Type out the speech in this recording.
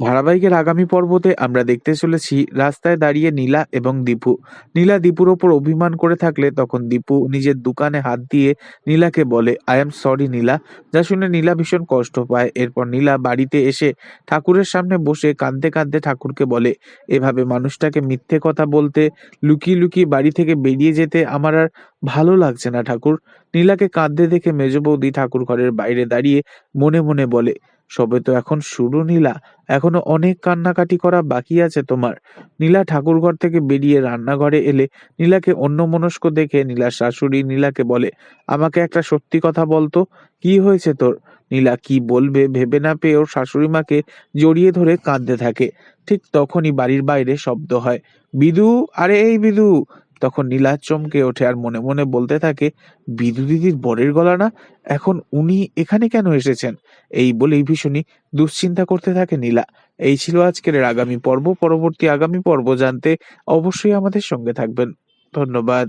ধারাবাহিকের আগামী পর্বতে আমরা দেখতে চলেছি রাস্তায় দাঁড়িয়ে নীলা এবং দীপু। নীলা দীপুর ওপর অভিমান করে থাকলে তখন দীপু নিজের দোকানে হাত দিয়ে নীলাকে বলে আই এম সরি নীলা। যা শুনে নীলা ভীষণ কষ্ট পায়। এরপর নীলা বাড়িতে এসে ঠাকুরের সামনে বসে কাঁদতে কাঁদতে ঠাকুরকে বলে, এভাবে মানুষটাকে মিথ্যে কথা বলতে, লুকিয়ে লুকিয়ে বাড়ি থেকে বেরিয়ে যেতে আমার আর ভালো লাগছে না ঠাকুর। নীলাকে কাঁদতে দেখে মেজ বৌদি ঠাকুর ঘরের বাইরে দাঁড়িয়ে মনে মনে বলে সবে তো এখন শুরু, নীলা। এখনও অনেক কান্নাকাটি করা বাকি আছে তোমার। নীলা ঠাকুরঘর থেকে বেরিয়ে রান্নাঘরে এলে নীলাকে অন্যমনস্ক দেখে নীলার শাশুড়ি নীলাকে বলে, আমাকে একটা সত্যি কথা বলতো। কি হয়েছে তোর? নীলা কি বলবে ভেবে না পেয়ে ওর শাশুড়ি মাকে জড়িয়ে ধরে কাঁদতে থাকে। ঠিক তখনই বাড়ির বাইরে শব্দ হয়, বিদু, আরে এই বিদু তখন নীলা চমকে ওঠে আর মনে মনে বলতে থাকে, বিদু দিদির বরের গলা না? এখন উনি এখানে কেন এসেছেন? এই বলেই ভীষণই দুশ্চিন্তা করতে থাকে নীলা। এই ছিল আজকের আগামী পর্ব। পরবর্তী আগামী পর্ব জানতে অবশ্যই আমাদের সঙ্গে থাকবেন। ধন্যবাদ।